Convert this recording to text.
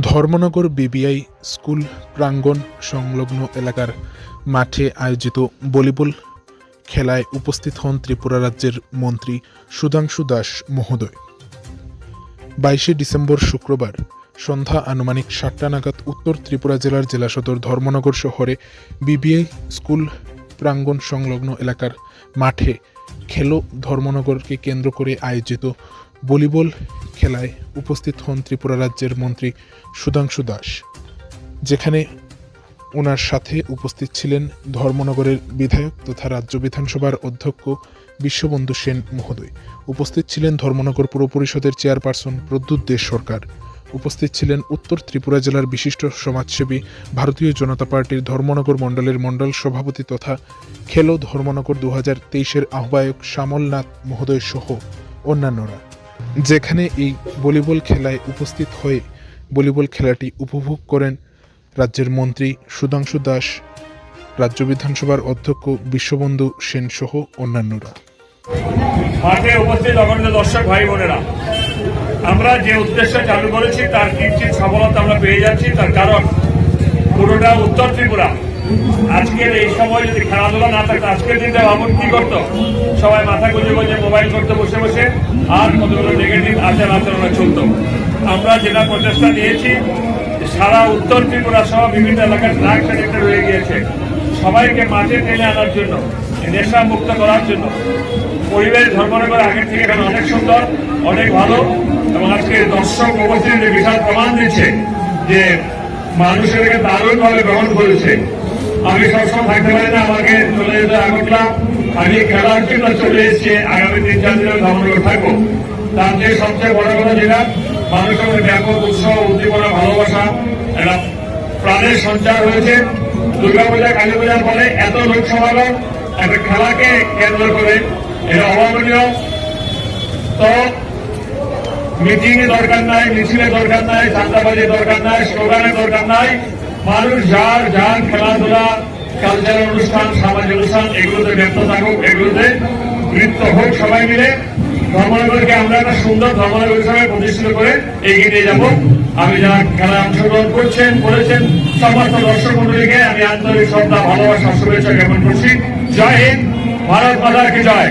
Dharmanagar BBI school প্রাঙ্গণ সংলগ্ন এলাকার মাঠে আয়োজিত ভলিবল খেলায় উপস্থিত হন ত্রিপুরা রাজ্যের মন্ত্রী সুধাংশু দাস মহোদয়। বাইশে ডিসেম্বর শুক্রবার সন্ধ্যা আনুমানিক সাতটা নাগাদ উত্তর ত্রিপুরা জেলার জেলা সদর ধর্মনগর শহরে বিবিআই স্কুল প্রাঙ্গণ সংলগ্ন এলাকার মাঠে খেলো ধর্মনগরকে কেন্দ্র করে আয়োজিত ভলিবল খেলায় উপস্থিত হন ত্রিপুরা রাজ্যের মন্ত্রী সুধাংশু দাস, যেখানে ওনার সাথে উপস্থিত ছিলেন ধর্মনগরের বিধায়ক তথা রাজ্য বিধানসভার অধ্যক্ষ বিশ্ববন্ধু সেন মহোদয়। উপস্থিত ছিলেন ধর্মনগর পুর পরিষদের চেয়ারপারসন প্রদ্যুৎ দেশ সরকার। উপস্থিত ছিলেন উত্তর ত্রিপুরা জেলার বিশিষ্ট সমাজসেবী ভারতীয় জনতা পার্টির ধর্মনগর মণ্ডলের মণ্ডল সভাপতি তথা খেলো ধর্মনগর দু হাজার তেইশের আহ্বায়ক শ্যামলনাথ মহোদয় সহ অন্যান্যরা। যেখানে এই ভলিবল খেলায় উপস্থিত হয়ে ভলিবল খেলাটি উপভোগ করেন রাজ্যের মন্ত্রী সুধাংশু দাস, রাজ্য বিধানসভার অধ্যক্ষ বিশ্ববন্ধু সেন সহ অন্যান্যরা। মাঠে উপস্থিত অগণিত দর্শক ভাই বোনেরা, আমরা যে উদ্দেশ্য চালু করেছি, তার কিঞ্চিত সফলতা আমরা পেয়ে যাচ্ছি। তার কারণ পুরোটা উত্তর ত্রিপুরা। আজকের এই সময় যদি খেলাধুলা না থাকতো আজকের দিনটা ভাবুন কি করতো? সবাই মাথা গুঁজে গুঁজে মোবাইল করতে বসে বসে আর কতগুলো নেগেটিভ আচার আচরণে চলতো আমরা যেটা প্রচেষ্টা নিয়েছি, সারা উত্তর ত্রিপুরা সহ বিভিন্ন এলাকার ড্রাগস অ্যাডিক্টেড রয়ে গিয়েছে। সবাইকে মাঠে টেনে আনার জন্য, নেশা মুক্ত করার জন্য। পরিবেশ ধর্মনগর আগের থেকে এখানে অনেক সুন্দর, অনেক ভালো এবং আজকে দর্শক উপস্থিতি বিশাল প্রমাণ দিচ্ছে যে মানুষ এটাকে দারুণভাবে গ্রহণ করেছে। আমি সবসময় থাকতে পারি না, আমাকে চলে যেতে আগরতলা আমি খেলার জন্য চলে এসেছি, আগামী তিন চার দিনের ধর্মনগর থাকব। তার যে সবচেয়ে বড় কথা যেটা মানুষের মধ্যে ব্যাপক উৎসাহ, উদ্দীপনা, ভালোবাসা একটা প্রাণের সঞ্চার হয়েছে। দুর্গাপূজা কালী পূজার পরে এত লোক সমাগম একটা খেলাকে কেন্দ্র করে এটা অভাবনীয়। তো মিটিং এর দরকার নাই, মিছিলের দরকার নাই চান্দাবাজির দরকার নাই, স্লোগানের দরকার নাই। মানুষ যার যার খেলাধুলা কালচারাল অনুষ্ঠান, সামাজিক অনুষ্ঠান, এগুলোতে ব্যস্ত থাকুক, এগুলোতে নৃত্য হোক সবাই মিলে। ধর্মনগরকে আমরা একটা সুন্দর ধর্মনগর হিসাবে প্রতিষ্ঠিত করে এগিয়ে নিয়ে যাব। আমি যারা খেলায় অংশগ্রহণ করছেন, করেছেন, সমস্ত দর্শক মন্ডলীকে আমি আন্তরিক শ্রদ্ধা, ভালোবাসা, শুভেচ্ছা জ্ঞাপন করছি। জয় হিন্দ, ভারত মাতার কি জয়?